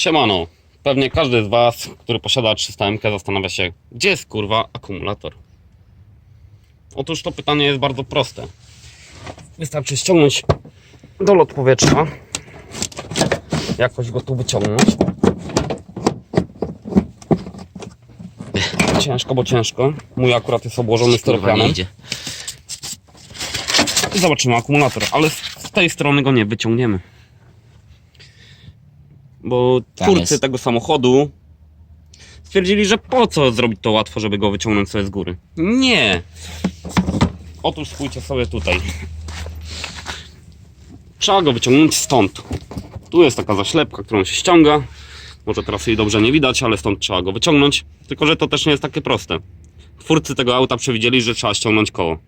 Siemano. Pewnie każdy z Was, który posiada 300MK zastanawia się, gdzie jest kurwa akumulator. Otóż to pytanie jest bardzo proste. Wystarczy ściągnąć dolot powietrza. Jakoś go tu wyciągnąć. Ciężko, bo ciężko. Mój akurat jest obłożony styropianem. I zobaczymy akumulator, ale z tej strony go nie wyciągniemy. Bo Tam twórcy jest. tego samochodu stwierdzili, że po co zrobić to łatwo, żeby go wyciągnąć sobie z góry. Nie! Otóż spójrzcie sobie tutaj. Trzeba go wyciągnąć stąd. Tu jest taka zaślepka, którą się ściąga. Może teraz jej dobrze nie widać, ale stąd trzeba go wyciągnąć. Tylko, że to też nie jest takie proste. Twórcy tego auta przewidzieli, że trzeba ściągnąć koło.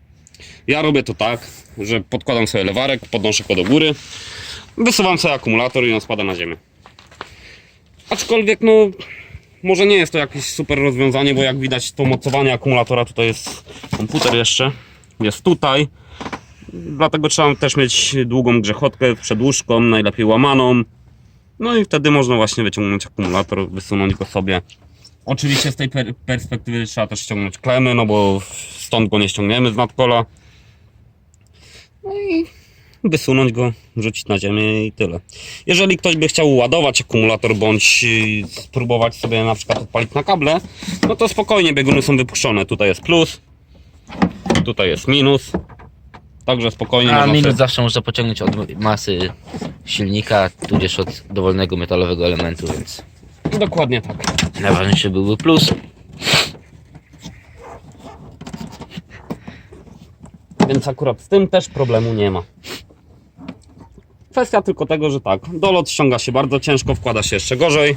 Ja robię to tak, że podkładam sobie lewarek, podnoszę go do góry, wysuwam sobie akumulator i on spada na ziemię. Aczkolwiek, no, może nie jest to jakieś super rozwiązanie, bo jak widać, to mocowanie akumulatora tutaj jest komputer jeszcze, jest tutaj. Dlatego trzeba też mieć długą grzechotkę, przedłużką, najlepiej łamaną. No i wtedy można właśnie wyciągnąć akumulator, wysunąć go sobie. Oczywiście z tej per perspektywy trzeba też ściągnąć klemy, no bo stąd go nie ściągniemy z nadkola. No i wysunąć go, rzucić na ziemię i tyle. Jeżeli ktoś by chciał ładować akumulator bądź yy, spróbować sobie na przykład odpalić na kable, no to spokojnie bieguny są wypuszczone. Tutaj jest plus, tutaj jest minus. Także spokojnie A minus sobie... zawsze można pociągnąć od masy silnika, tudzież od dowolnego metalowego elementu, więc Dokładnie tak. najważniejszy byłby plus. Więc akurat z tym też problemu nie ma. Kwestia tylko tego, że tak, dolot ściąga się bardzo ciężko, wkłada się jeszcze gorzej.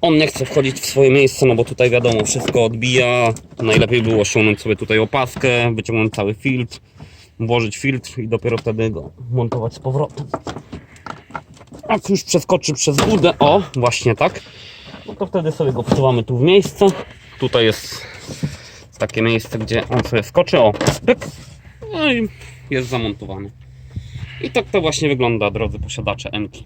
On nie chce wchodzić w swoje miejsce, no bo tutaj wiadomo, wszystko odbija. Najlepiej było ściągnąć sobie tutaj opaskę, wyciągnąć cały filtr, włożyć filtr i dopiero wtedy go montować z powrotem. Jak już przeskoczy przez budę, o, właśnie tak, no to wtedy sobie go wsuwamy tu w miejsce. Tutaj jest takie miejsce, gdzie on sobie skoczy, o, pyk, no i jest zamontowany. I tak to właśnie wygląda, drodzy posiadacze Mki.